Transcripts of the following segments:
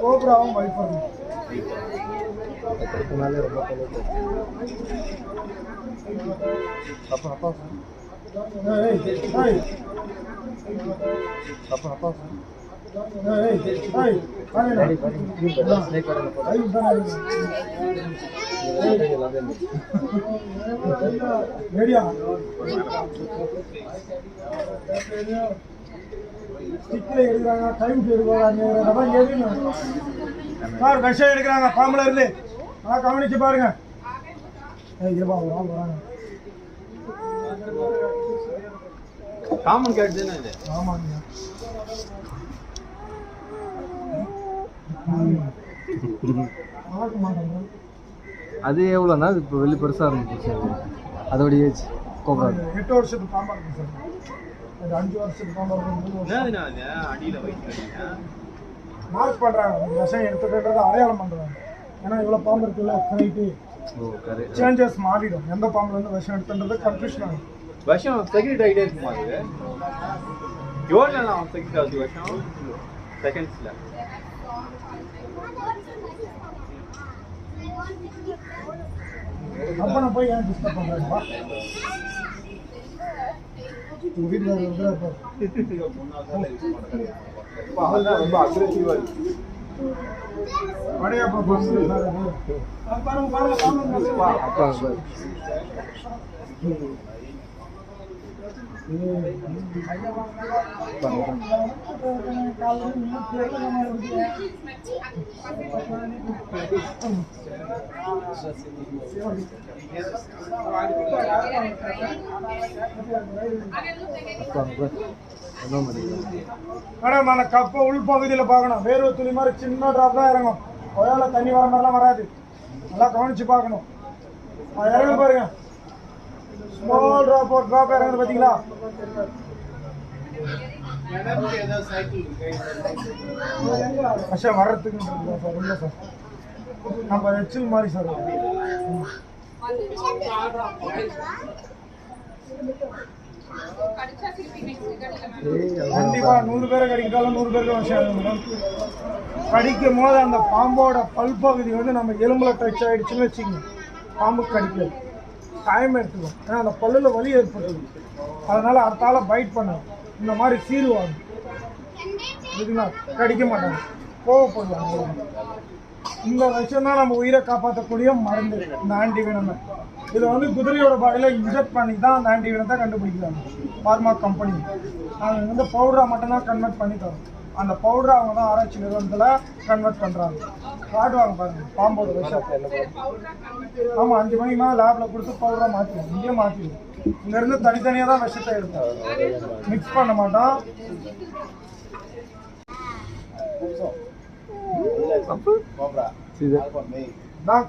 கோப்ராவும் வைப்பரும் அப்பா அப்பா ஏய் ஏய் அப்பா அப்பா ஏய் ஸ்டிக்கில் எடுக்கிறாங்க டைம் எடுக்கிறாங்க அதான் எதுன்னு சார் விஷம் எடுக்கிறாங்க பாம்புல இருந்து. அதான் கவனிச்சு பாருங்க. இருப்பா வராங்க. காமன் கேட் தானே இது? ஆமாங்க. பார்க்க மாட்டாங்க. அது எவ்வளோண்ணா இப்போ வெளி பெருசாக இருந்துச்சு அதோட ஏஜ் கோப்ரா அது எட்டு வருஷத்துக்கு பாம்பா இருக்கு சார். அஞ்சு வருஷத்துக்கு அடியில் வைக்கிறீங்க மார்க் பண்றாங்க. அந்த விஷம் எடுத்துக்கிட்டதை அடையாளம் பண்றாங்க. ஏன்னா இவ்வளோ பாம்பு இருக்குல்ல கரெக்ட் சேஞ்சஸ் மாறிடும். எந்த பாம்புல இருந்து விஷம் எடுத்துன்றது கன்ஃபியூஷன் ஆகும். வருஷம் செகண்ட் ஆகிட்டே இருக்குமா அது? எவ்வளோ நான் செகண்ட் ஆகுது வருஷம் செகண்ட்ஸில் அப்ப நான் போய் ஏன் டிஸ்டர்ப் பண்றேன்ப்பா Obrigado. மேடம் அந்த கப்பை உள்பகுதியில் பார்க்கணும். வேர்வை துளி மாதிரி சின்ன ட்ராப் தான் இறங்கும். ஒயால தண்ணி வர மாதிரிலாம் வராது. நல்லா கவனிச்சு பார்க்கணும். இறங்க பாருங்க. ஸ்மால் ட்ராப் ஒரு ட்ராப் இறங்குது பார்த்தீங்களா விஷம் சார் இல்லை சார். நம்ம எச்சில் மாதிரி சார். கண்டிப்பா நூறு பேரை கடிக்கிட்டாலும் நூறு பேருக்கு விஷயம் மேடம் கடிக்கும் போது அந்த பாம்போட பல் பகுதி வந்து நம்ம எலும்புல டச் ஆயிடுச்சுன்னு வச்சுக்கோங்க. பாம்பு கடிக்கிறது டைம் எடுத்துக்கும். ஏன்னா அந்த பல்லுல வலி ஏற்பட்டுது அதனால அடுத்தால பைட் பண்ணாது. இந்த மாதிரி சீருவாங்க. இதுனா கடிக்க மாட்டாங்க. கோவப்படுவாங்க. இந்த விஷயம் தான் நம்ம உயிரை காப்பாற்றக்கூடிய மருந்து. இந்த ஆன்டிவினம் இதை வந்து குதிரையோட பாடியில் இன்ஜெக்ட் பண்ணி தான் அந்த ஆன்டிவினத்தை கண்டுபிடிக்கிறாங்க. ஃபார்மா கம்பெனி நாங்கள் வந்து பவுடரா மட்டும்தான் கன்வெர்ட் பண்ணி தரோம் அந்த பவுடரை அவங்க தான் ஆராய்ச்சி நிறுவனத்தில் கன்வெர்ட் பண்ணுறாங்க காட்டுவாங்க பாருங்க. பாம்போட விஷயம் ஆமாம் அஞ்சு மணிக்கு மேலே லேபில் கொடுத்து பவுடரா மாற்றிடுவோம் இங்கேயே மாற்றிடுவோம் இங்கேருந்து தனித்தனியாக தான் விஷத்தை எடுப்போம். மிக்ஸ் பண்ண மாட்டோம். இது தான்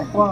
அப்பா.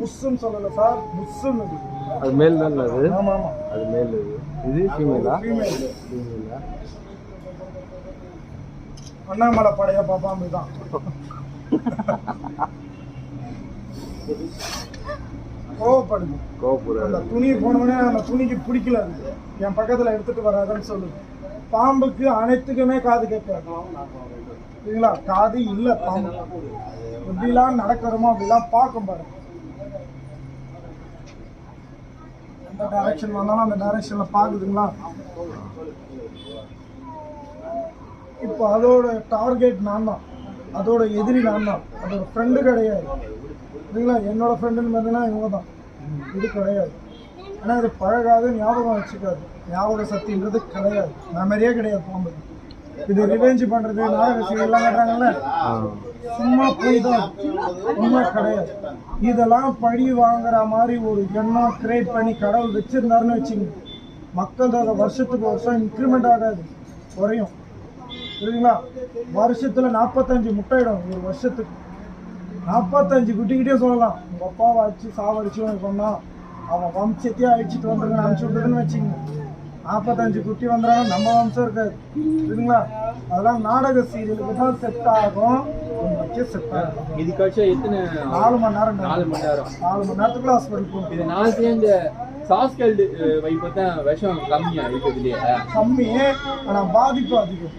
புஷ்ஷுன்னு சொல்லல சார் இது. அது மேல் தான் அது ஆமா ஆமா அது மேல் இது இது ஃபீமேலா. ஃபீமேலா அண்ணாமலை படைய பாப்பாம்பு தான் கோவப்படுது கோபுரம் அந்த துணி போனவொடனே அந்த துணிக்கு பிடிக்கல என் பக்கத்துல எடுத்துட்டு வராதுன்னு சொல்லுது பாம்புக்கு அனைத்துக்குமே காது கேட்காது சரிங்களா காது இல்ல பாம்பு. எப்படிலாம் நடக்கிறோமோ அப்படிலாம் பார்க்கும் பாருங்க எந்த டைரக்ஷன் வந்தாலும் அந்த டைரக்ஷன்ல பாக்குதுங்களா இப்போ அதோட டார்கெட் நான் தான். அதோட எதிரி நான் தான். அதோட ஃப்ரெண்டு கிடையாது. சரிங்களா என்னோட ஃப்ரெண்டுன்னு பார்த்தீங்கன்னா இவங்க தான். இது கிடையாது. ஆனால் இது பழகாது ஞாபகம் வச்சுக்காது. ஞாபக சக்தின்றது கிடையாது. மெமரியே கிடையாது போகும்போது. இது ரிவெஞ்ச் பண்ணுறது நாகரசி எல்லாம் கட்டுறாங்கல்ல? சும்மா போய் தான் உண்மை கிடையாது. இதெல்லாம் பழி வாங்குற மாதிரி ஒரு எண்ணம் கிரியேட் பண்ணி கடவுள் வச்சிருந்தாருன்னு வச்சுங்க. மக்கள் தொகை வருஷத்துக்கு வருஷம் இன்க்ரிமெண்ட் ஆகாது. குறையும். புரியுதுங்களா? வருஷத்தில் நாற்பத்தஞ்சு முட்டையிடும் ஒரு வருஷத்துக்கு. நாற்பத்தஞ்சு குட்டிக்கிட்டே சொல்லலாம். உங்கள் அப்பாவை அடிச்சு சாவடிச்சு உனக்கு அவன் வம்சத்தையே அழிச்சிட்டு வந்துருங்க அனுப்பிச்சு விட்டுருன்னு வச்சுங்க நாற்பத்தஞ்சு குட்டி வந்துடுறாங்க நம்ம வம்சம் இருக்காது. புரியுதுங்களா? அதெல்லாம் நாடக சீரியலுக்கு தான் செட் ஆகும். உங்களுக்கு செட் ஆகும். இதுக்காச்சும் எத்தனை நாலு மணி நேரம் நாலு மணி நேரம். நாலு மணி நேரத்துக்குள்ள ஹாஸ்பிட்டல் போகணும். இது நான் சேர்ந்த சாஸ்கல்டு வைப்பு தான் விஷம் கம்மியா இருக்கிறதுலையே. கம்மி ஆனா பாதிப்பு அதிகம்.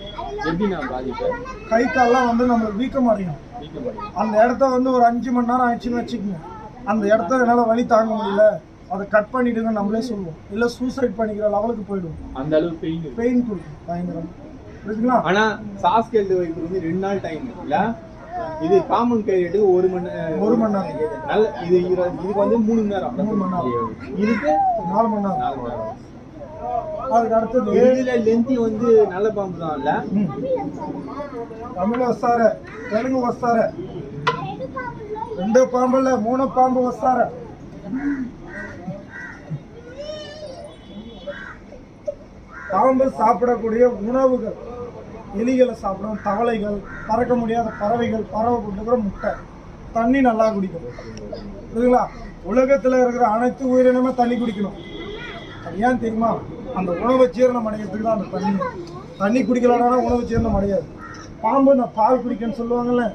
எப்படி நான் பாதிப்பேன் கை கால்லாம் வந்து நம்மளுக்கு வீக்கம் அடையும் அந்த இடத்த வந்து ஒரு அஞ்சு மணி நேரம் ஆயிடுச்சுன்னு வச்சுக்கோங்க. அந்த இடத்த என்னால் வலி தாங்க முடியல. அதை கட் பண்ணிடுங்க நம்மளே சொல்லுவோம். இல்லை சூசைட் பண்ணிக்கிற லெவலுக்கு போயிடும் அந்த அளவு பெயின் பெயின் கொடுக்கும் பயங்கரம். புரியுதுங்களா ஆனா சாஸ்கல்டு வைப்பு வந்து ரெண்டு நாள் டைம் இல்ல இது காமன் பீரியடுக்கு ஒரு மணி நேரம் ஒரு மணி நேரம். நல்ல இது இதுக்கு வந்து மூணு மணி நேரம். மூணு மணி நேரம். இதுக்கு நாலு மணி நேரம். நாலு மணி நேரம். அதுக்கு அடுத்தது இதுல லென்த்தி வந்து நல்ல பாம்பு தான் இல்ல. தமிழ் வஸ்தார தெலுங்கு வஸ்தார ரெண்டு பாம்பு இல்ல மூணு பாம்பு வஸ்தார பாம்பு சாப்பிடக்கூடிய உணவுகள். எலிகளை சாப்பிடும் தவளைகள் பறக்க முடியாத பறவைகள் பறவை கொடுக்குற முட்டை. தண்ணி நல்லா குடிக்கும் புரியுதுங்களா? உலகத்தில் இருக்கிற அனைத்து உயிரினமே தண்ணி குடிக்கணும். ஏன் தெரியுமா? அந்த உணவை ஜீரணம் அடையிறதுக்கு தான் அந்த தண்ணி. தண்ணி குடிக்கலனா உணவு ஜீரணம் அடையாது. பாம்பு இந்த பால் குடிக்கன்னு சொல்லுவாங்கல்ல